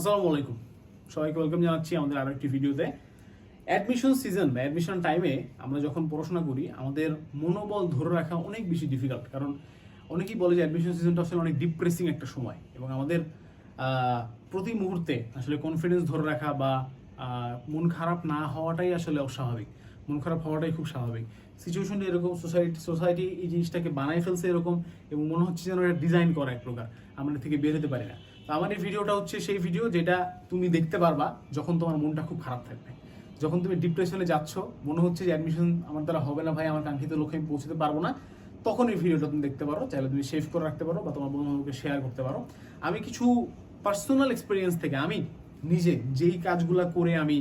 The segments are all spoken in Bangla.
আসসালামু আলাইকুম। সবাইকে ওয়েলকাম জানাচ্ছি আমাদের আরও একটি ভিডিওতে অ্যাডমিশন সিজন বা অ্যাডমিশন টাইমে আমরা যখন পড়াশোনা করি, আমাদের মনোবল ধরে রাখা অনেক বেশি ডিফিকাল্ট কারণ অনেকেই বলে যে অ্যাডমিশন সিজনটা আসলে অনেক ডিপ্রেসিং একটা সময়। এবং আমাদের প্রতি মুহূর্তে আসলে কনফিডেন্স ধরে রাখা বা মন খারাপ না হওয়াটাই আসলে অস্বাভাবিক। মন খারাপ হওয়াটাই খুব স্বাভাবিক। সিচুয়েশনটা এরকম সোসাইটি সোসাইটি এই জিনিসটাকে বানাই ফেলছে এরকম এবং মনে হচ্ছে যেন এটা ডিজাইন করা এক প্রকার। আমরা থেকে বের হতে পারি না। আমার এই ভিডিওটা হচ্ছে সেই ভিডিও যেটা তুমি দেখতে পারবা যখন তোমার মনটা খুব খারাপ থাকবে। যখন তুমি ডিপ্রেশনে যাচ্ছ, মনে হচ্ছে যে অ্যাডমিশন আমার দ্বারা হবে না ভাই, আমার কাঙ্ক্ষিত লক্ষ্যে আমি পৌঁছতে পারব না, তখন এই ভিডিওটা তুমি দেখতে পারো। চাইলে তুমি সেভ করে রাখতে পারো বা তোমার বন্ধুবান্ধবকে শেয়ার করতে পারো। আমি কিছু পার্সোনাল এক্সপিরিয়েন্স থেকে আমি নিজে যেই কাজগুলো করে আমি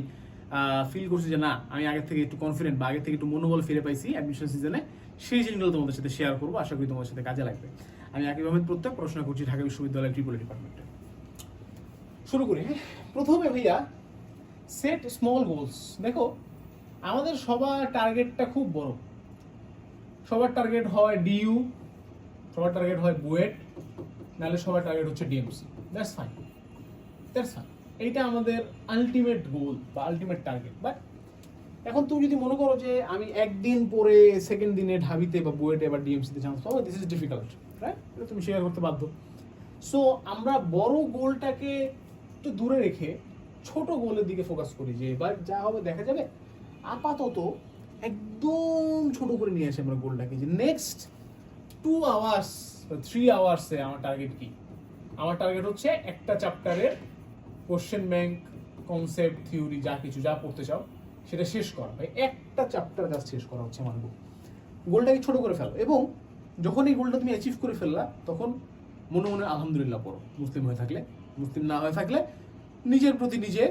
ফিল করছি যে না, আমি আগের থেকে একটু কনফিডেন্ট বা আগে থেকে একটু মনোবল ফিরে পাইছি অ্যাডমিশন সিজনে সেই জিনিসগুলো তোমাদের সাথে শেয়ার করব। আশা করি তোমাদের সাথে কাজে লাগবে। আমি আকিব আহমেদ প্রত্যেক পড়াশোনা করছি ঢাকা বিশ্ববিদ্যালয়ের ট্রিপল ডিপার্টমেন্টে শুরু করি প্রথমে ভাইয়া সেট স্মল গোলস দেখো, আমাদের সবার টার্গেটটা খুব বড়। সবার টার্গেট হয় ডিইউ সবার টার্গেট হয় বুয়েট নাহলে সবার টার্গেট হচ্ছে DMC that's fine that's fine এইটা আমাদের আলটিমেট গোল বা আলটিমেট টার্গেট বাট এখন তুমি যদি মনে করো যে আমি একদিন পরে সেকেন্ড দিনে ঢাবিতে বা বুয়েটে বা ডিএমসিতে চান্স পাবো দিস ইজ ডিফিকাল্ট রাইট তুমি শেয়ার করতে বাধ্য। সো আমরা বড় গোলটাকে একটু দূরে রেখে ছোট গোলের দিকে ফোকাস করি যে এবার যা হবে দেখা যাবে আপাতত একদম ছোট করে নিয়ে আসি আমরা গোলটাকে যে নেক্সট টু আওয়ার্স থ্রি আওয়ার্সে আমার টার্গেট কি? আমার টার্গেট হচ্ছে একটা চ্যাপ্টারের কোশ্চেন ব্যাংক কনসেপ্ট থিওরি যা কিছু, যা পড়তে চাও, সেটা শেষ করা। ভাই, একটা চ্যাপ্টার জাস্ট শেষ করা হচ্ছে আমার গোল গোলটাকে ছোট করে ফেলো এবং যখন এই গোলটা তুমি অ্যাচিভ করে ফেললা, তখন মনে মনে আলহামদুলিল্লাহ পড়ো, মুসলিম হয়ে থাকলে। মুসলিম না হয়ে থাকলে নিজের প্রতি নিজে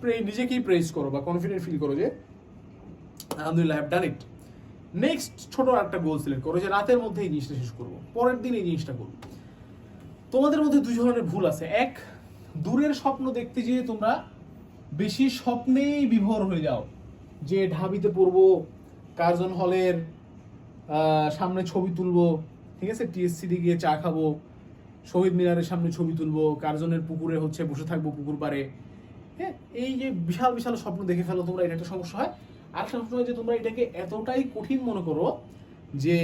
প্রে নিজেকেই প্রেস করো বা কনফিডেন্ট ফিল করো যে, আলহামদুলিল্লাহ হ্যাভ ডান ইট নেক্সট ছোট একটা গোল সিলেক্ট করো যে, রাতের মধ্যে এই জিনিসটা শেষ করব, পরের দিন এই জিনিসটা করব। তোমাদের মধ্যে দুই ধরনের ভুল আছে। এক, দূরের স্বপ্ন দেখতে যেয়ে তোমরা বেশি স্বপ্নেই বিভোর হয়ে যাও। যে ঢাবিতে পড়ব, কার্জন হলের সামনে ছবি তুলবো, ঠিক আছে টিএসসি গিয়ে চা খাব শহীদ মিনারের সামনে ছবি তুলবো কার্জনের পুকুরে হচ্ছে বসে থাকব পুকুর পাড়ে। হ্যাঁ এই যে বিশাল বিশাল স্বপ্ন দেখে ফেলো তোমরা, এটা একটা সমস্যা হয়। আর সমস্যা হয় যে তোমরা এটাকে এতটাই কঠিন মনে করো যে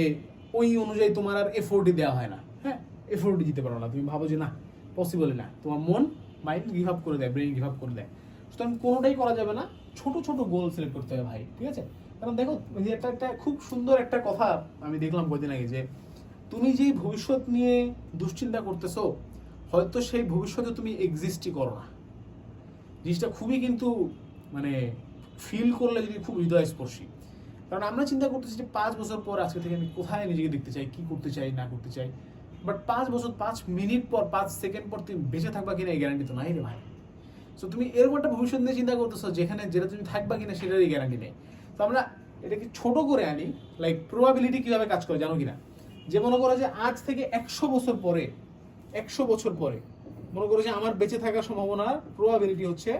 ওই অনুযায়ী তোমার আর এফোর্টই দেওয়া হয় না। হ্যাঁ এফোর্টই দিতে পারো না। তুমি ভাবো যে না পসিবল না। তোমার মন মাইন্ড গিভ আপ করে দেয় ব্রেন গিভ আপ করে দেয়। সুতরাং কোনোটাই করা যাবে না। ছোট ছোট গোল সিলেক্ট করতে হবে ভাই, ঠিক আছে? কারণ দেখো একটা একটা খুব সুন্দর একটা কথা আমি দেখলাম কদিন আগে যে তুমি যেই ভবিষ্যৎ নিয়ে দুশ্চিন্তা করতেছো, হয়তো সেই ভবিষ্যতে তুমি এক্সিস্টই করো না। জিনিসটা খুবই কিন্তু মানে ফিল করলে যদি খুব হৃদয়স্পর্শী। কারণ আমরা চিন্তা করতেছি যে পাঁচ বছর পর আজকে থেকে আমি কোথায় নিজেকে দেখতে চাই, কি করতে চাই, না করতে চাই। বাট পাঁচ বছর, পাঁচ মিনিট পর, পাঁচ সেকেন্ড পর তুমি বেঁচে থাকবা কিনা এই গ্যারান্টি তো নাই রে ভাই। সো তুমি এরকম একটা ভবিষ্যৎ নিয়ে চিন্তা করতেছো যেখানে, যেটা তুমি থাকবা কিনা সেটারই গ্যারান্টি নেই। তো আমরা এটাকে ছোট করে আনি লাইক প্রবাবিলিটি কীভাবে কাজ করে, জানো কিনা? যে মনে করো যে আজ থেকে একশো বছর পরে, একশো বছর পরে, মনে করো যে আমার বেঁচে থাকার সম্ভাবনার প্রবাবিলিটি হচ্ছে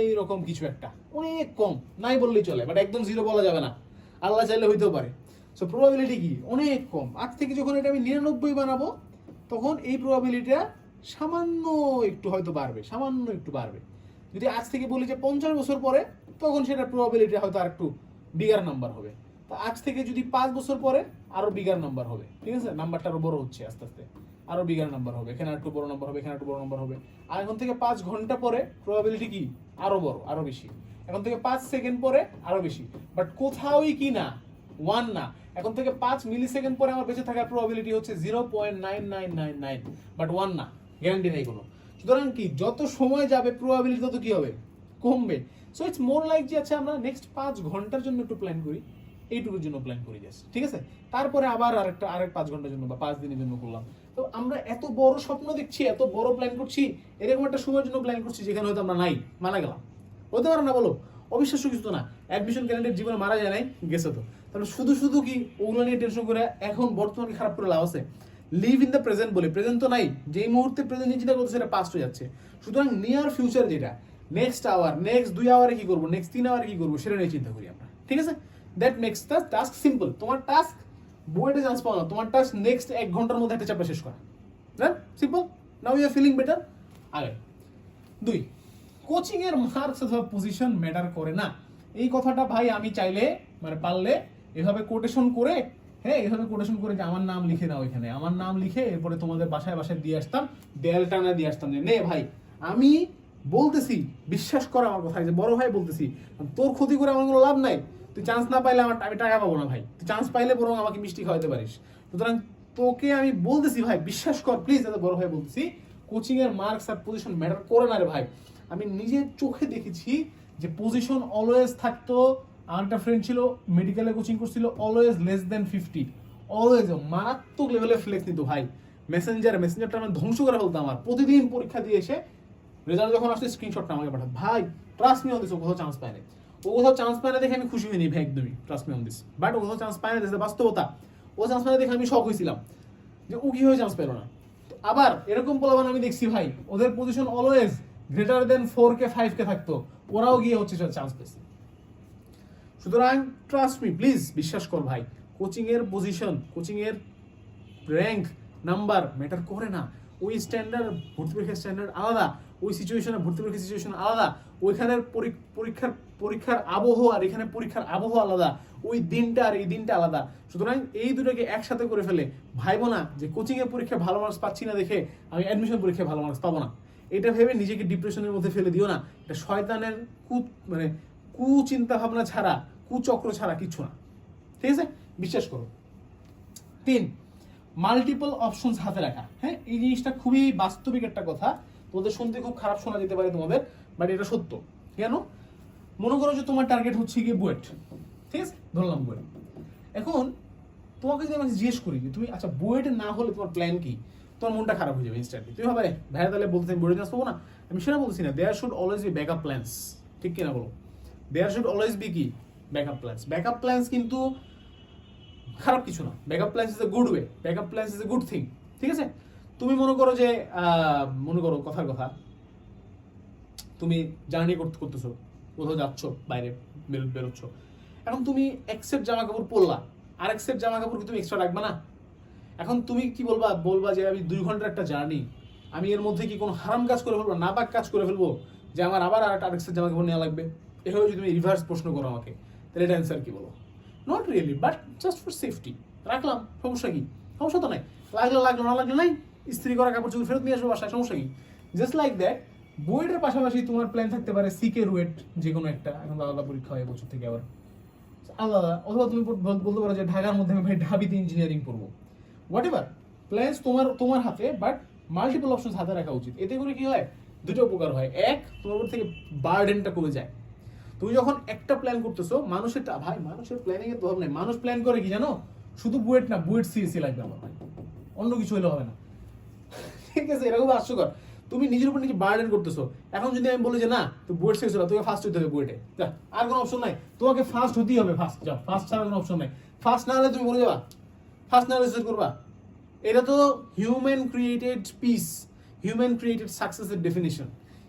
এই রকম কিছু একটা। অনেক কম, নাই বললেই চলে বাট একদম জিরো বলা যাবে না। আল্লাহ চাইলে হইতেও পারে। সো প্রবাবিলিটি কি? অনেক কম। আজ থেকে যখন এটা আমি নিরানব্বই বানাবো, তখন এই প্রবাবিলিটিটা সামান্য একটু হয়তো বাড়বে, সামান্য একটু বাড়বে। যদি আজ থেকে বলি যে পঞ্চাশ বছর পরে, তখন সেটা প্রবাবিলিটি হয়তো আর একটু বিগার নাম্বার হবে। আজ থেকে যদি পাঁচ বছর পরে আরও বিগার নাম্বার হবে। ঠিক আছে? নাম্বারটা আরও বড় হচ্ছে আস্তে আস্তে। আরও বিগার নাম্বার হবে। এখানে একটু বড় নাম্বার হবে, এখানে একটু বড় নাম্বার হবে। আর এখন থেকে পাঁচ ঘণ্টা পরে প্রবাবিলিটি কি? আরও বড়, আরও বেশি। এখন থেকে পাঁচ সেকেন্ড পরে আরও বেশি। বাট কোথাওই কি না ওয়ান না। এখন থেকে পাঁচ মিলি সেকেন্ড পরে আমার বেঁচে থাকার প্রবাবিলিটি হচ্ছে zero point nine nine nine nine but one না গ্যারান্টি নেই কোনো। সুতরাং কি, যত সময় যাবে প্রবাবিলিটি তত কি হবে? কমবে। সো ইটস মোর লাইক যে আচ্ছা আমরা নেক্সট পাঁচ ঘণ্টার জন্য একটু প্ল্যান করি। এইটুকুর জন্য প্ল্যান করি জাস্ট ঠিক আছে? তারপরে আবার আরেকটা আরেক পাঁচ ঘণ্টার জন্য বা পাঁচ দিনের জন্য করলাম। তো আমরা এত বড় স্বপ্ন দেখছি, এত বড় প্ল্যান করছি, এরকম একটা সময়ের জন্য প্ল্যান করছি যেখানে হয়তো আমরা নাই, মারা গেলাম। হতে পারে না বলো, অবিশ্বাস্য কিছু তো না। অ্যাডমিশন ক্যালেন্ডার জীবনে মারা যায় নাই, গেছে তো। তাহলে শুধু শুধু কি ওগুলো নিয়ে টেনশন করে এখন বর্তমানে খারাপ করে লাভ আছে? লিভ ইন দ্য প্রেজেন্ট বলে প্রেজেন্ট তো নাই, যেই মুহূর্তে প্রেজেন্ট নিয়ে চিন্তা করছে সেটা পাস্ট হয়ে যাচ্ছে। সুতরাং নিয়ার ফিউচার যেটা নেক্সট আওয়ার নেক্সট দুই আওয়ারে কি করব নেক্সট তিন আওয়ারে কি করব, সেটা নিয়ে চিন্তা করি আমরা, ঠিক আছে? That makes the task simple তোমার টাস্ক বইটা চান্স পাও না। তোমার টাস্ক নেক্সট এক ঘণ্টার মধ্যে একটা চ্যাপ্টার শেষ করা। Right simple now you are feeling better আগে। দুই কোচিং এর মার্কস অথবা পজিশন ম্যাটার করে না। এই কথাটা ভাই আমি চাইলে মানে পারলে এভাবে কোটেশন করে হ্যাঁ এভাবে কোটেশন করে যে আমার নাম লিখে দাও এখানে। আমার নাম লিখে এরপরে তোমাদের বাসায় বাসায় দিয়ে আসতাম, দেয়াল টানা দিয়ে আসতাম যে, নে ভাই, আমি বলতেছি, বিশ্বাস কর আমার কথা যে, বড় ভাই বলতেছি, তোর ক্ষতি করে আমার কোনো লাভ নাই। তুই চান্স না পাইলে আমার আমি টাকা পাবো না ভাই। তুই চান্স পাইলে বরং আমাকে মিষ্টি খাওয়াতে পারিস। সুতরাং তোকে আমি বলতেছি ভাই, বিশ্বাস কর প্লিজ এত বড় ভাই বলতেছি কোচিং এর মার্কস আর পজিশন ম্যাটার করে না রে ভাই। আমি নিজের চোখে দেখেছি যে পজিশন অলওয়েজ থাকতো, আমার একটা ফ্রেন্ড ছিল মেডিকেলে কোচিং করছিল always less than fifty always মারাত্মক লেভেলে ফ্লেক্স নিত ভাই। মেসেঞ্জার মেসেঞ্জারটা আমি ধ্বংস করে ফেলতো আমার। প্রতিদিন পরীক্ষা দিয়ে এসে রেজাল্ট যখন আসছে স্ক্রিনশটটা আমাকে পাঠাত। ভাই ট্রাস্ট অন দিস কোথাও চান্স পায় না ও কোথাও চান্স পায় না দেখে আমি খুশি হইনি ভাই, একদমই trust me on this but ও কোথাও চান্স পায় না দেখে বাস্তবতা ও চান্স পায় না দেখে আমি শখ হয়েছিলাম যে ও কীভাবে চান্স পেল না। আবার এরকম পোলাবান আমি দেখছি, ভাই, ওদের position always greater than four K five K থাকতো। ওরাও গিয়ে হচ্ছে চান্স পেয়েছে। সুতরাং ট্রাস্ট মি প্লিজ বিশ্বাস কর, ভাই কোচিং এর পজিশন কোচিং এর র্যাঙ্ক নাম্বার ম্যাটার করে না। ওই স্ট্যান্ডার্ড ভর্তি পরীক্ষার স্ট্যান্ডার্ড আলাদা। ওই সিচুয়েশনে ভর্তি পরীক্ষার সিচুয়েশন আলাদা। ওইখানের পরীক্ষার পরীক্ষার আবহাওয়া আর এখানে পরীক্ষার আবহাওয়া আলাদা। ওই দিনটা আর এই দিনটা আলাদা। সুতরাং এই দুটোকে একসাথে করে ফেলে ভাইবো না যে এর পরীক্ষায় ভালো মার্কস পাচ্ছি না দেখে আমি অ্যাডমিশন পরীক্ষায় ভালো মার্কস পাবো না। এটা ভেবে নিজেকে ডিপ্রেশনের মধ্যে ফেলে দিও না। এটা শয়তানের কু মানে কুচিন্তা ভাবনা ছাড়া, কুচক্র ছাড়া কিছু না। ঠিক আছে? বিশ্বাস করো। তিন মাল্টিপল অপশনস হাতে রাখা। হ্যাঁ এই জিনিসটা খুবই বাস্তবিক একটা কথা। তোমাদের শুনতে খুব খারাপ শোনা যেতে পারে তোমাদের বাট এটা সত্য। কেন? মনে করো যে তোমার টার্গেট হচ্ছে গিয়ে বুয়েট। ঠিক আছে? ধরলাম বুয়েট। এখন তোমাকে যদি আমি জিজ্ঞেস করি যে তুমি আচ্ছা বুয়েট না হলে তোমার প্ল্যান কি? তোমার মনটা খারাপ হয়ে যাবে ইনস্ট্যান্টলি তুমি ভাবে ভাইয়া তাহলে বলতে আমি বুয়েটে পাবো না? আমি সেটা বলছি না। There should always be backup plans ঠিক কিনা বলো? দেয়ার শুড অলওয়েজ বি কি? ব্যাকআপ প্ল্যান্স ব্যাকআপ প্ল্যান্স কিন্তু খারাপ কিছু না। Backup plans is a good way backup plans is a good thing ঠিক আছে? তুমি মনে করো যে মনে করো কথার কথা। তুমি জার্নি করতে, করতেছো, কোথাও যাচ্ছ, বাইরে বেরো- বেরোচ্ছ। এখন তুমি এক সেট জামা কাপড় পরলা। আর এক সেট জামা কাপড় কি তুমি এক্সট্রা রাখবে না? এখন তুমি কি বলবা? বলবা যে আমি দুই ঘণ্টার একটা জার্নি আমি এর মধ্যে কি কোনো হারাম কাজ করে ফেলব? না পাক কাজ করে ফেলব? যে আমার আবার আর আরেক জামা কাপড় নেওয়া লাগবে? এভাবে যদি তুমি রিভার্স প্রশ্ন করো আমাকে, তাহলে এটা অ্যান্সার কি বলো? Not really but just for safety রাখলাম, সমস্যা কি? সমস্যা তো নাই। লাগল লাগল, না লাগল নাই। ইস্ত্রি করা কাপড় চোপড় ফেরত নিয়ে আসব বাসায়, সমস্যা কি? জাস্ট লাইক দ্যাট বুয়েটের পাশাপাশি তোমার প্ল্যান থাকতে পারে সিকে রুয়েট যে কোনো একটা, এখন আলাদা পরীক্ষা হয় বছর থেকে আবার। আলাদা, অথবা তুমি বলতে পারো যে ঢাকার মধ্যে আমি ভাই ঢাবিতে ইঞ্জিনিয়ারিং পড়ব হোয়াট এভার প্ল্যান্স তোমার তোমার হাতে বাট মাল্টিপল অপশন হাতে রাখা উচিত। এতে করে কি হয়? দুটো উপকার হয়। এক, তোমার উপর থেকে বার্ডেনটা কমে যায়। তুমি যখন একটা প্ল্যান করতেছো, মানুষের ভাই, মানুষের প্ল্যানিং এর প্রভাব নেই। মানুষ প্ল্যান করে কি জানো? শুধু বুয়েট না, বুয়েট সিএসি লাগবে আমার অন্য কিছু হলে হবে না। ঠিক আছে, এরকম হাস্যকর। তুমি নিজের উপর নিজে বার্ডেন করতেছো। এখন যদি আমি বলি যে, না তো বুয়েট শেষ হলো তোকে ফার্স্ট হতে হবে বুয়েটে যা, আর কোনো অপশন নাই। তোমাকে ফার্স্ট হতেই হবে ফার্স্ট যাও ফার্স্ট ছাড়া কোনো অপশন নাই। ফার্স্ট না হলে তুমি বলে যাবা। ফার্স্ট না হলে করবা। এটা তো human created piece human created সাকসেসের definition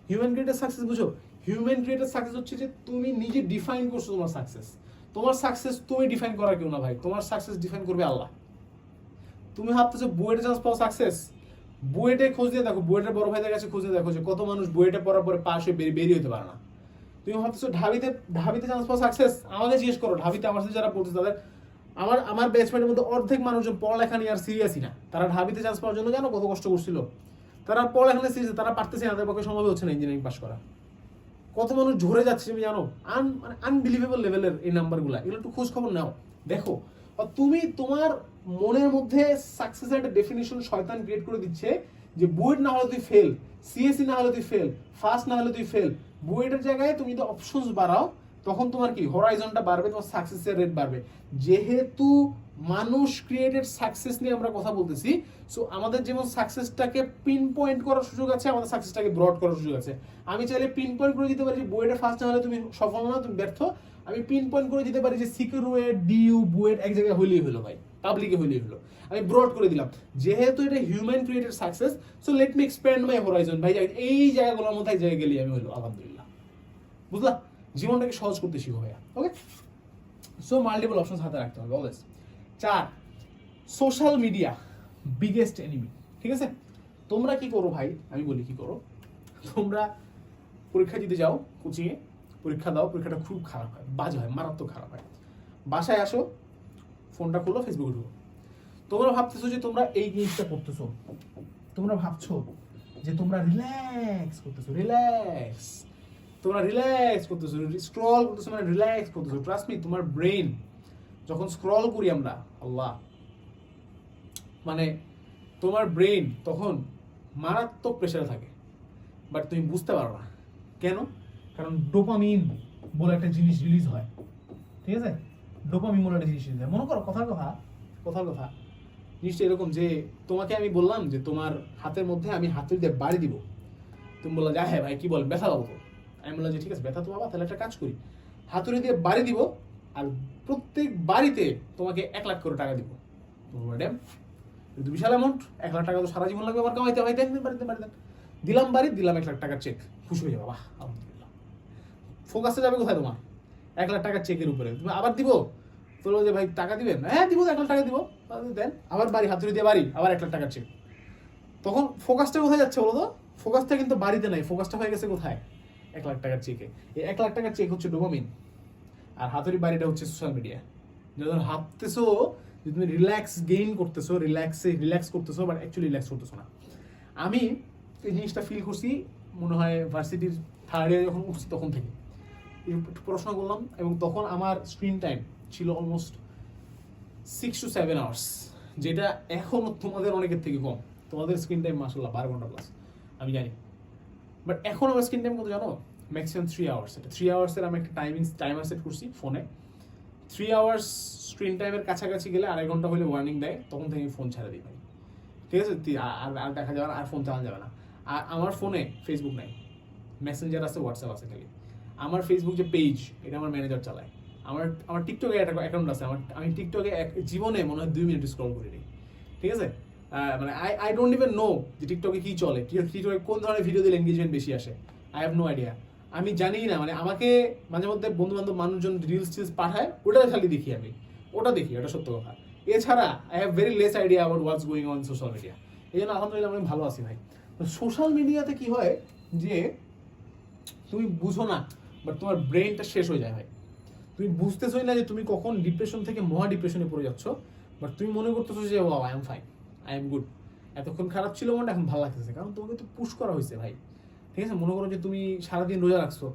human created success বুঝো হিউম্যান ক্রিয়েটেড সাকসেস হচ্ছে যে, তুমি নিজে ডিফাইন করছ তোমার সাকসেস তোমার সাকসেস তুমি ডিফাইন করার কেউ না ভাই। তোমার সাকসেস ডিফাইন করবে আল্লাহ। তুমি ভাবতেছো বুয়েটে চান্স পাও সাকসেস বুয়েটে খোঁজ দিয়ে দেখো, বুয়েটের বড় ভাইদের কাছে খুঁজে দেখো যে কত মানুষ বুয়েটে পড়ার পরে পাশে বেরিয়ে হতে পারে না। তুমি ভাবতেছো ঢাবিতে ঢাবিতে চান্স পাওয়া সাকসেস আমাকে জিজ্ঞেস করো, ঢাবিতে আমার সাথে যারা পড়ছে তাদের। আমার আমার ব্যাচমেন্টের মধ্যে অর্ধেক মানুষজন পড়ালেখা নিয়ে আর সিরিয়াসই না। তারা ঢাবিতে চান্স পাওয়ার জন্য জানো কত কষ্ট করছিল? তারা পড়ালেখা নিয়ে সিরিয়াস তারা পারতেছে না, তাদের পক্ষে সম্ভব হচ্ছে না ইঞ্জিনিয়ারিং পাস করা। কত মানুষ ঝরে যাচ্ছে তুমি জানো? আন মানে আনবিলিভেবল লেভেলের এই নাম্বারগুলো এগুলো একটু খোঁজ খবর নাও। দেখো তুমি তোমার মনের মধ্যে সাকসেসের একটা ডেফিনিশন শয়তান ক্রিয়েট করে দিচ্ছে যে বুয়েট না হলে তুই ফেল সিএসসি না হলে তুই ফেল ফার্স্ট না হলে তুই ফেল বুয়েটের জায়গায় তুমি যদি অপশনস বাড়াও, তখন তোমার কি হরাইজনটা বাড়বে, তোমার সাকসেসের রেট বাড়বে। যেহেতু মানুষ ক্রিয়েটেড সাকসেস নিয়ে আমরা কথা বলতেছি সো আমাদের যেমন সাকসেসটাকে পিন পয়েন্ট করার সুযোগ আছে, আমাদের সাকসেসটাকে ব্রড করার সুযোগ আছে। আমি চাইলে পিন পয়েন্ট করে দিতে পারি যে বুয়েটে ফার্স্ট না হলে তুমি সফল না, তুমি ব্যর্থ। আমি পিন পয়েন্ট করে দিতে পারি যে সিকিউরওয়েট ডিইউ বুয়েট এক জায়গায় হইলেই হলো ভাই। পাবলিকে হইলেই হলো। আমি ব্রড করে দিলাম। যেহেতু এটা human created success so let me expand my horizon ভাই। এই জায়গাগুলোর মধ্যে এক জায়গায় গেলেই আমি হলো, আলহামদুলিল্লাহ। বুঝলা? জীবনটাকে সহজ করতে শিখো ভাইয়া। ওকে সো মাল্টিপল অপশনস হাতে রাখতে হবে অলওয়েজ চার সোশ্যাল মিডিয়া বিগেস্ট এনিমি ঠিক আছে? তোমরা কি করো ভাই? আমি বলি কি করো? তোমরা পরীক্ষা দিতে যাও কোচিংয়ে পরীক্ষা দাও, পরীক্ষাটা খুব খারাপ হয়, বাজে হয়, মারাত্মক খারাপ হয়। বাসায় আসো, ফোনটা খুলো ফেসবুকে ঢুকো। তোমরা ভাবতেছো যে তোমরা এই জিনিসটা করতেছো। তোমরা ভাবছ যে তোমরা রিল্যাক্স করতেছো রিল্যাক্স তোমরা রিল্যাক্স করতেছো স্ক্রল করতেছো মানে রিল্যাক্স করতেছো। ট্রাস্ট মি তোমার ব্রেন যখন স্ক্রল করি আমরা, আল্লাহ মানে তোমার ব্রেন তখন মারাত্মক প্রেশারে থাকে। বাট তুমি বুঝতে পারো না। কেন? কারণ ডোপামিন বলে একটা জিনিস রিলিজ হয়। ঠিক আছে? ডোপামিন বলে একটা জিনিস রিলিজ হয়। মনে করো, কথার কথা কথার কথা। জিনিসটা এরকম যে, তোমাকে আমি বললাম যে, তোমার হাতের মধ্যে আমি হাতের দিয়ে বাড়ি দিব। তুমি বললা যে হ্যাঁ ভাই, কী বল, ব্যথা পাবো তো? আমি বললাম যে, ঠিক আছে, ব্যথা তো বাবা তাহলে একটা কাজ করি। হাতুড়ি দিয়ে বাড়ি দিব আর প্রত্যেক বাড়িতে তোমাকে এক লাখ করে টাকা দিব। ম্যাডাম কিন্তু বিশাল অ্যামাউন্ট এক লাখ টাকা তো সারা জীবন লাগবে আমার কামাইতে হয় দেন বাড়িতে বাড়ি দেন দিলাম বাড়ি, দিলাম এক লাখ টাকার চেক খুশি হয়ে যাবে, বাহ ফোকাসে যাবে কোথায় তোমার? এক লাখ টাকার চেকের উপরে। তুমি আবার দিব? বলব যে, ভাই, টাকা দিবেন? হ্যাঁ দিব, এক লাখ টাকা দিব। দেন, আবার বাড়ি, হাতুড়ি দিয়ে বাড়ি, আবার এক লাখ টাকার চেক তখন ফোকাসটা কোথায় যাচ্ছে বলো তো ফোকাসটা কিন্তু বাড়িতে নাই ফোকাসটা হয়ে গেছে কোথায়? এক লাখ টাকার চেকে এই এক লাখ টাকার চেক হচ্ছে ডোপামিন আর হাতুড়ি বাড়িটা হচ্ছে সোশ্যাল মিডিয়া যখন ভাবতেছো যে তুমি রিল্যাক্স গেইন করতেছো রিল্যাক্সে রিল্যাক্স করতেছো বাট অ্যাকচুয়ালি রিল্যাক্স করতেছো না। আমি এই জিনিসটা ফিল করছি, মনে হয় ভার্সিটির থার্ড ইয়ার যখন উঠছি তখন থেকে। পড়াশোনা করলাম এবং তখন আমার স্ক্রিন টাইম ছিল almost six to seven hours যেটা এখনও তোমাদের অনেকের থেকে কম। তোমাদের স্ক্রিন টাইম মাসাল্লাহ বারো ঘণ্টা প্লাস আমি জানি। বাট এখন আমার স্ক্রিন টাইম কত জানো? ম্যাক্সিমাম থ্রি আওয়ার্স এটা। থ্রি আওয়ার্সের আমি একটা টাইমিং টাইমার সেট করছি ফোনে থ্রি আওয়ার্স স্ক্রিন টাইমের কাছাকাছি গেলে আড়াই ঘণ্টা হলে ওয়ার্নিং দেয়, তখন থেকে আমি ফোন ছাড়া দিই ভাই। ঠিক আছে? আর আর- আর দেখা যাবে না, আর ফোন চালানো যাবে না। আর আমার ফোনে ফেসবুক নাই। মেসেঞ্জার আছে হোয়াটসঅ্যাপ আছে খালি। আমার ফেসবুক যে পেজ এটা আমার ম্যানেজার চালায়। আমার আমার টিকটকে একটা অ্যাকাউন্ট আছে, আমার, আমি টিকটকে এক- জীবনে মনে হয় দুই মিনিট স্ক্রল করে দিই ঠিক আছে? মানে I I don't even know যে টিকটকে কি চলে টিকটকে কোন ধরনের ভিডিও দিলে এনগেজমেন্ট বেশি আসে। আই হ্যাভ নো আইডিয়া আমি জানি না মানে আমাকে মাঝে মধ্যে বন্ধু বান্ধব মানুষজন রিলস টিলস পাঠায়, ওটা খালি দেখি আমি। ওটা দেখি, ওটা সত্য কথা। এছাড়া I have very less idea about what's going on social media এই জন্য আলহামদুলিল্লাহ আমি ভালো আছি ভাই। সোশ্যাল মিডিয়াতে কি হয় যে, তুমি বুঝো না বাট তোমার ব্রেনটা শেষ হয়ে যায়, ভাই। তুমি বুঝতেছোই না যে তুমি কখন ডিপ্রেশন থেকে মহা ডিপ্রেশনে পড়ে যাচ্ছ বাট তুমি মনে করতেছো যে wow I am fine I am good এতক্ষণ খারাপ ছিল মনটা, এখন ভালো লাগতেছে, কারণ তোমাকে তো পুশ করা হয়েছে, ভাই। ঠিক আছে? মনে করো যে তুমি সারাদিন রোজা রাখছো,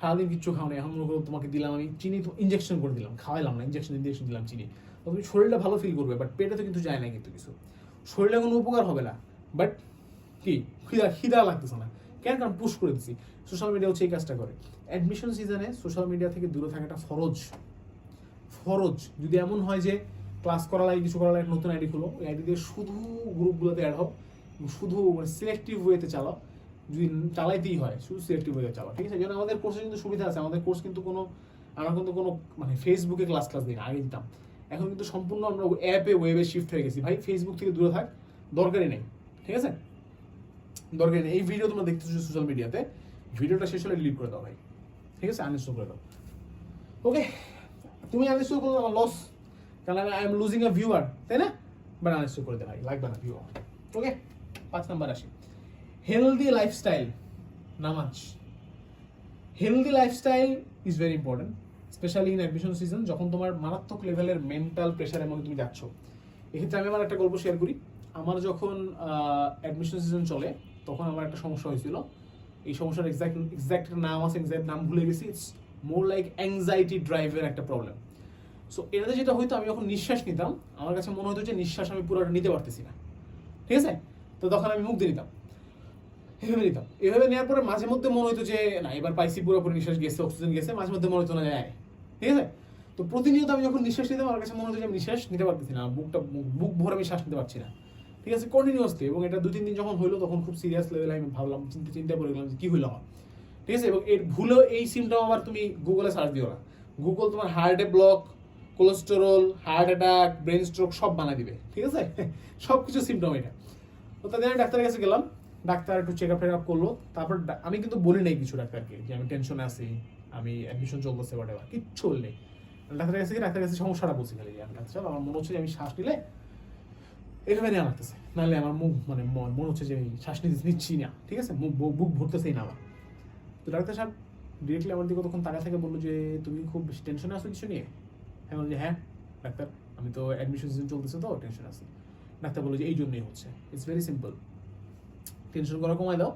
সারাদিন কিচ্ছু খাও না এখন মনে করো তোমাকে দিলাম আমি চিনি, তো ইঞ্জেকশন করে দিলাম, খাওয়াইলাম না ইঞ্জেকশন ইঞ্জেকশন দিলাম চিনি। তো তুমি শরীরটা ভালো ফিল করবে বাট পেটে তো কিন্তু যায় না কিন্তু কিছু। শরীরে কোনো উপকার হবে না বাট কি? খিদা খিদা লাগতেছে না। কেন? কারণ পুশ করে দিচ্ছি সোশ্যাল মিডিয়া হচ্ছে এই কাজটা করে। অ্যাডমিশন সিজনে সোশ্যাল মিডিয়া থেকে দূরে থাকাটা ফরজ। ফরজ। যদি এমন হয় যে ক্লাস করা লাগে কিছু করা লাগে নতুন আইডি খুলো, ওই আইডি দিয়ে শুধু গ্রুপগুলোতে অ্যাড হও শুধু মানে সিলেক্টিভ ওয়েতে চালাও। যদি চালাইতেই হয়, শুধু সিলেক্টিভ ওয়েতে চালাও, ঠিক আছে? যেন আমাদের কোর্সে কিন্তু সুবিধা আছে। আমাদের কোর্স কিন্তু কোনো, আমরা কিন্তু কোনো মানে ফেসবুকে ক্লাস ক্লাস দিই না, আগে দিতাম। এখন কিন্তু সম্পূর্ণ আমরা অ্যাপে ওয়েবে শিফট হয়ে গেছি। ভাই ফেসবুক থেকে দূরে থাক, দরকারই নেই, ঠিক আছে? দরকার এই ভিডিও তোমরা দেখতেছো সোশ্যাল মিডিয়াতে ভিডিওটা শেষ হলে ডিলিট করে দাও ভাই। ঠিক আছে? আনইনস্টল করে দাও। ওকে তুমি আনইনস্টল করলে আমার লস কারণ আমি I am losing a viewer তাই না? বাট আনইনস্টল করে দে ভাই লাগবে না ভিউয়ার ওকে পাঁচ নাম্বার আসি। হেলদি লাইফস্টাইল নামাজ। Healthy lifestyle is very important specially in admission season যখন তোমার মারাত্মক লেভেলের মেন্টাল প্রেশারের মধ্যে তুমি যাচ্ছ। এক্ষেত্রে আমি আমার একটা গল্প শেয়ার করি। আমার যখন অ্যাডমিশন সিজন চলে তখন আমার একটা সমস্যা হয়েছিল। এই সমস্যার এক্সাক্ট এক্সাক্ট নাম আছে এক্সাক্ট নাম ভুলে গেছি। ইটস মোর লাইক অ্যাংজাইটি ড্রাইভের একটা প্রবলেম সো এটাতে যেটা হয়তো আমি যখন নিঃশ্বাস নিতাম, আমার কাছে মনে হতো যে নিঃশ্বাস আমি পুরোটা নিতে পারতেছি না। ঠিক আছে? তো তখন আমি মুখ দিয়ে নিতাম। এভাবে নিতাম। এভাবে নেওয়ার পরে মাঝে মধ্যে মনে হতো যে, না, এবার পাইছি, পুরোপুরি নিঃশ্বাস গেছে, অক্সিজেন গেছে। মাঝে মধ্যে মনে হতো না যায় ঠিক আছে? তো প্রতিনিয়ত আমি যখন নিঃশ্বাস নিতাম, আমার কাছে মনে হতো যে আমি নিঃশ্বাস নিতে পারতেছি না। বুকটা, বুক ভরে আমি শ্বাস নিতে পারছি না। ঠিক আছে কন্টিনিউয়াসলি এবং এটা দু তিন দিন যখন হইল তখন খুব সিরিয়াস লেভেলে আমি ভাবলাম চিন্তা চিন্তা করে গেলাম যে কি হইল আমার। ঠিক আছে এবং এর ভুলেও এই সিমটাও আবার তুমি গুগলে সার্চ দিও না। গুগল তোমার হার্টে block cholesterol heart attack brain stroke সব বানাই দিবে ঠিক আছে? সব কিছু সিমটম এটা। তো তাদের আমি ডাক্তারের কাছে গেলাম ডাক্তার একটু চেক আপ ফেক আপ করল তারপর আমি কিন্তু বলি নাই কিছু ডাক্তারকে যে আমি টেনশনে আছি আমি অ্যাডমিশন চলতেছে বা কিচ্ছু বলি নেই। ডাক্তারের কাছে ডাক্তারের কাছে সমস্যাটা বলছি খালি ডাক্তার সাহেব, আমার মনে হচ্ছে যে আমি শ্বাস নিলে এভাবে নেওয়া লাগতেছে। নাহলে আমার মুখ মানে মন, মনে হচ্ছে যে আমি শ্বাস নিচ্ছি না। ঠিক আছে? মুখ বুক ভরতেছেই না আমার তো ডাক্তার সাহেব ডিরেক্টলি আমার দিকে কতক্ষণ তাকা থেকে বলল যে, তুমি খুব বেশি টেনশনে আসো কিছু নিয়ে? হ্যাঁ বললাম যে হ্যাঁ ডাক্তার, আমি তো অ্যাডমিশন সিজন চলতেছে তো টেনশন আছে। ডাক্তার বলল যে, এই জন্যই হচ্ছে। ইটস ভেরি সিম্পল টেনশন করা কমাই দাও,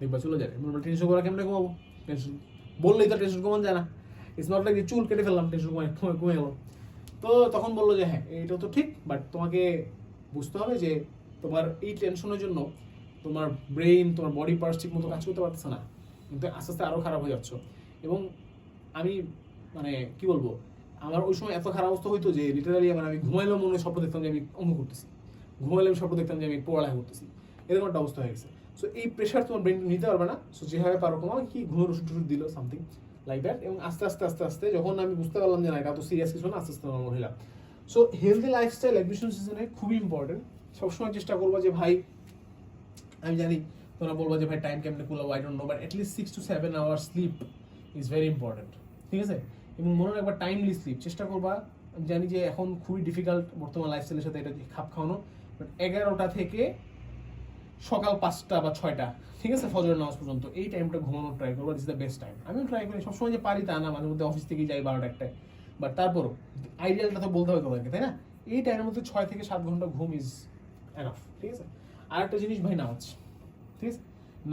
দেখবা চলে যাবে। মনে টেনশন করা কেমনে কমাবো? টেনশন বললেই তো টেনশন কমান যায় না। ইটস নট লাইক চুল কেটে ফেললাম টেনশন কমে কমে গেল। তো তখন বলল যে হ্যাঁ এটা তো ঠিক বাট তোমাকে বুঝতে হবে যে তোমার এই টেনশনের জন্য তোমার ব্রেন তোমার বডি পার্টস ঠিক মতো কাজ করতে পারতেছে না। কিন্তু আস্তে আস্তে আরও খারাপ হয়ে যাচ্ছ। এবং আমি মানে কি বলব, আমার ওই সময় এত খারাপ অবস্থা হইতো যে লিটারালি মানে আমি ঘুমাইলেও মনে স্বপ্ন দেখতাম যে আমি অঙ্গ করতেছি। ঘুমাইলে আমি স্বপ্ন দেখতাম যে আমি পড়ালেখা করতেছি। এরকম একটা অবস্থা হয়ে গেছে। সো এই প্রেশার তোমার ব্রেন নিতে পারবে না। সো যেভাবে পারো কমাও কি ঘুমের ওষুধ টষুধ দিল সামথিং লাইক দ্যাট এবং আস্তে আস্তে আস্তে আস্তে যখন আমি বুঝতে পারলাম যে না, এটা তো সিরিয়াস কিছু না, আস্তে আস্তে নর্মাল হইলাম। সো হেলদি লাইফস্টাইল অ্যাডমিশন সিজনে খুবই ইম্পর্টেন্ট সবসময় চেষ্টা করব যে, ভাই, আমি জানি তোমরা বলব যে, ভাই টাইম কেমনে কুলাবো I don't know but at least six to seven hour sleep is very important ঠিক আছে? এবং মনে রাখবা টাইমলি স্লিপ চেষ্টা করবা, আমি জানি যে, এখন খুবই ডিফিকাল্ট বর্তমান লাইফস্টাইলের সাথে এটা খাপ খাওয়ানো বাট এগারোটা থেকে সকাল পাঁচটা বা ছয়টা, ঠিক আছে, ফজরের নামাজ পর্যন্ত, এই টাইমটা ঘুমানোর ট্রাই করব ইজ দ্য বেস্ট টাইম আমিও ট্রাই করি, সবসময় যে পারি তা না, মাঝে মধ্যে অফিস থেকে যাই বারোটা একটায়। বাট তারপরও আইডিয়ালটা তো বলতে হবে তোমাদেরকে তাই না? এই টাইমের মধ্যে ছয় থেকে সাত ঘণ্টা ঘুম ইজ এনাফ ঠিক আছে? আর একটা জিনিস ভাই, নামাজ, ঠিক আছে?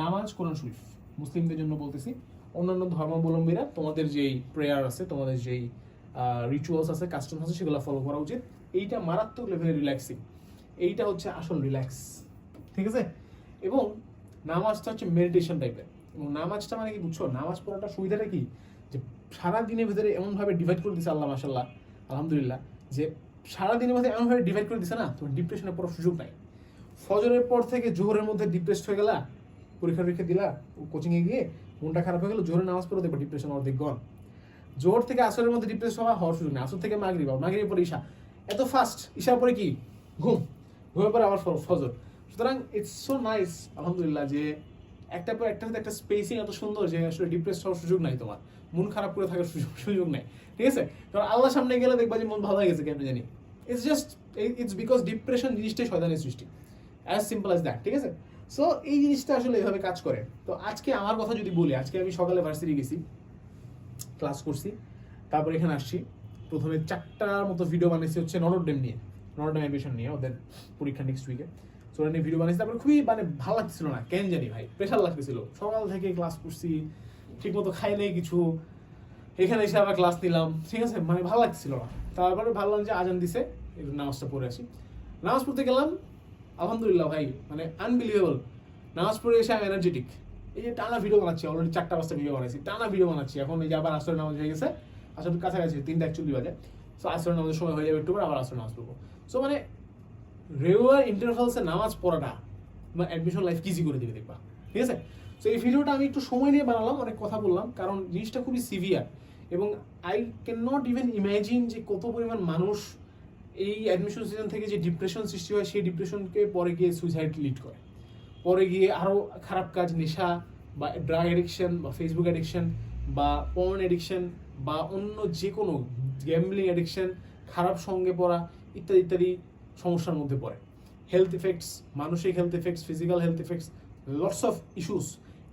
নামাজ কোরআন শরীফ, মুসলিমদের জন্য বলতেছি। অন্যান্য ধর্মাবলম্বীরা তোমাদের যেই প্রেয়ার আছে, তোমাদের যেই রিচুয়ালস আছে কাস্টমস আছে, সেগুলো ফলো করা উচিত। এইটা মারাত্মক লেভেলে রিল্যাক্সিং এইটা হচ্ছে আসল রিল্যাক্স ঠিক আছে? এবং নামাজটা হচ্ছে মেডিটেশন টাইপের এবং নামাজটা মানে কি, বুঝছ? নামাজ পড়াটা সুবিধাটা কি? সারা দিনের ভিতরে এমনভাবে ডিভাইড করে দিছে আল্লাহ মাসাল্লাহ আলহামদুলিল্লাহ, যে সারা দিনের মধ্যে এমনভাবে ডিভাইড করে দিছে না তোমার ডিপ্রেশনে পড়ার সুযোগ নাই। ফজরের পর থেকে জোহরের মধ্যে ডিপ্রেসড হয়ে গেলা, পরীক্ষা টরীক্ষা দিলা কোচিংয়ে গিয়ে মনটা খারাপ হয়ে গেল, জোহরে নামাজ পড়ে দেখব ডিপ্রেশন অর্ধেক গন জোহর থেকে আসরের মধ্যে ডিপ্রেস হওয়া হওয়ার সুযোগ নেই, আসর থেকে মাগরিব বা মাগরিবের পরে ঈশা। এত ফাস্ট ঈশার পরে কি? ঘুম। ঘুমের পরে আবার ফজর। সুতরাং ইটস সো নাইস আলহামদুলিল্লাহ, যে একটা পর একটা একটা স্পেসিং এত সুন্দর যে আসলে ডিপ্রেস হওয়ার সুযোগ নাই তোমার। মন খারাপ করে থাকার সুযোগ সুযোগ নাই। ঠিক আছে? কারণ আল্লাহ সামনে গেলে দেখবা যে মন ভালো হয়ে গেছে কেন জানি। It's just it's because depression জিনিসটাই শয়তানের সৃষ্টি। অ্যাজ সিম্পল অ্যাজ দ্যাট ঠিক আছে? সো এই জিনিসটা আসলে এভাবে কাজ করে। তো আজকে আমার কথা যদি বলি, আজকে আমি সকালে ভার্সিটি গেছি ক্লাস করছি, তারপর এখানে আসছি। প্রথমে চারটার মতো ভিডিও বানিয়েছি হচ্ছে নটরডেম নিয়ে। নটরডেম অ্যাডমিশন নিয়ে ওদের পরীক্ষা নেক্সট উইকে সো ওটা নিয়ে ভিডিও বানিয়েছি তারপরে খুবই মানে ভালো লাগছিল না, কেন জানি ভাই প্রেশার লাগতেছিল। সকাল থেকে ক্লাস করছি ঠিক মতো খাই নেই কিছু। এখানে এসে আবার ক্লাস নিলাম। ঠিক আছে? মানে ভালো লাগছিল না। তারপরে ভাবলাম যে আজান দিছে। একটু নামাজটা পড়ে আসি। নামাজ পড়তে গেলাম, আলহামদুলিল্লাহ ভাই মানে আনবিলিভেবল নামাজ পড়ে এসে আমি এনার্জেটিক এই যে টানা ভিডিও বানাচ্ছি অলরেডি চারটা পাঁচটা ভিডিও বানাচ্ছি টানা ভিডিও বানাচ্ছি। এখন এই যে আবার আসরের নামাজ হয়ে গেছে। আসলে কাছাকাছি, তিনটা একচল্লি বাজে। সো আসরের নামাজের সময় হয়ে যাবে একটু পরে, আবার আসরের নামাজ পড়ব। সো মানে রেগুলার ইন্টারভালসে নামাজ পড়াটা বা অ্যাডমিশন লাইফ ইজি করে দিবে দেখবা। ঠিক আছে? সো এই ভিডিওটা আমি একটু সময় নিয়ে বানালাম, অনেক কথা বললাম, কারণ জিনিসটা খুবই সিভিয়ার এবং I can not even imagine যে কত পরিমাণ মানুষ এই অ্যাডমিশন সিজন থেকে যে ডিপ্রেশন সৃষ্টি হয়, সেই ডিপ্রেশনকে পরে গিয়ে সুইসাইড লিড করে। পরে গিয়ে আরও খারাপ কাজ, নেশা বা ড্রাগ অ্যাডিকশন বা ফেসবুক অ্যাডিকশন বা পর্ন অ্যাডিকশন বা অন্য যে কোনো গ্যাম্বলিং অ্যাডিকশন খারাপ সঙ্গে পড়া ইত্যাদি ইত্যাদি সমস্যার মধ্যে পড়ে। হেলথ ইফেক্টস মানসিক health effects physical health effects lots of issues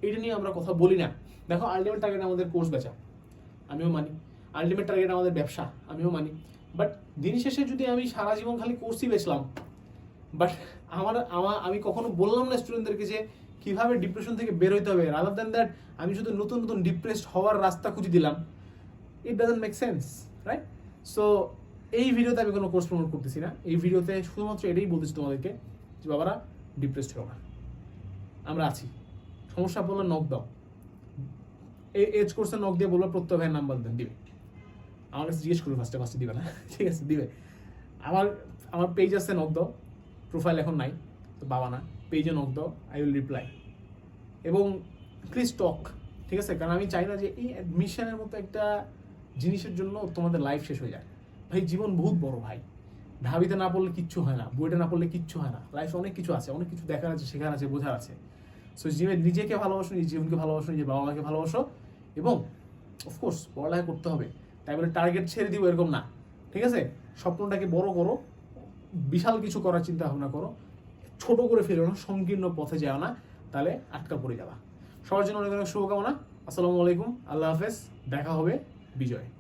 এটা নিয়ে আমরা কথা বলি না। দেখো আলটিমেট টার্গেট আমাদের কোর্স বেচা। আমিও মানি। আলটিমেট টার্গেট আমাদের ব্যবসা। আমিও মানি। বাট দিন শেষে যদি আমি সারা জীবন খালি কোর্সই বেচলাম বাট আমার আমার, আমি কখনো বললাম না স্টুডেন্টদেরকে যে কীভাবে ডিপ্রেশন থেকে বের হইতে হবে। রাদার দ্যান দ্যাট আমি শুধু নতুন নতুন ডিপ্রেসড হওয়ার রাস্তা খুঁজে দিলাম। It doesn't make sense right so এই ভিডিওতে আমি কোনো কোর্স প্রমোট করতেছি না। এই ভিডিওতে শুধুমাত্র এটাই বলতেছি তোমাদেরকে যে, বাবারা ডিপ্রেসড হও না। আমরা আছি। সমস্যা বললে নক দাও এই এজ কোর্সে নক দিয়ে বলব প্রত্যয় ভাইয়ের নাম্বার দেন, দিবে। আমার কাছে জিজ্ঞেস করবে ফার্স্টে ফার্স্টে দিবে না। ঠিক আছে, দিবে। আমার আমার পেজ আছে নক দাও প্রোফাইল এখন নাই, তো বাবা না। পেজে নক দাও আই উইল রিপ্লাই এবং প্লিজ টক ঠিক আছে? কারণ আমি চাই না যে এই অ্যাডমিশনের মতো একটা জিনিসের জন্য তোমাদের লাইফ শেষ হয়ে যায়। ভাই, জীবন বহুত বড় ভাই। ঢাবিতে না পড়লে কিচ্ছু হয় না বইটা না পড়লে কিচ্ছু হয় না। লাইফে অনেক কিছু আছে, অনেক কিছু দেখার আছে, শেখার আছে, বোঝার আছে। সো নিজেকে ভালোবাসো, নিজের জীবনকে ভালোবাসো, নিজের বাবা মাকে ভালোবাসো এবং অফকোর্স পড়ালেখা করতে হবে। তাই বলে টার্গেট ছেড়ে দিব এরকম না। ঠিক আছে? স্বপ্নটাকে বড় করো, বিশাল কিছু করার চিন্তা ভাবনা করো, ছোট করে ফেলো না, সংকীর্ণ পথে যাও না, তাহলে আটকা পড়ে যাবা। সবার জন্য অনেক অনেক শুভকামনা। আসসালামু আলাইকুম। আল্লাহ হাফেজ। দেখা হবে বিজয়।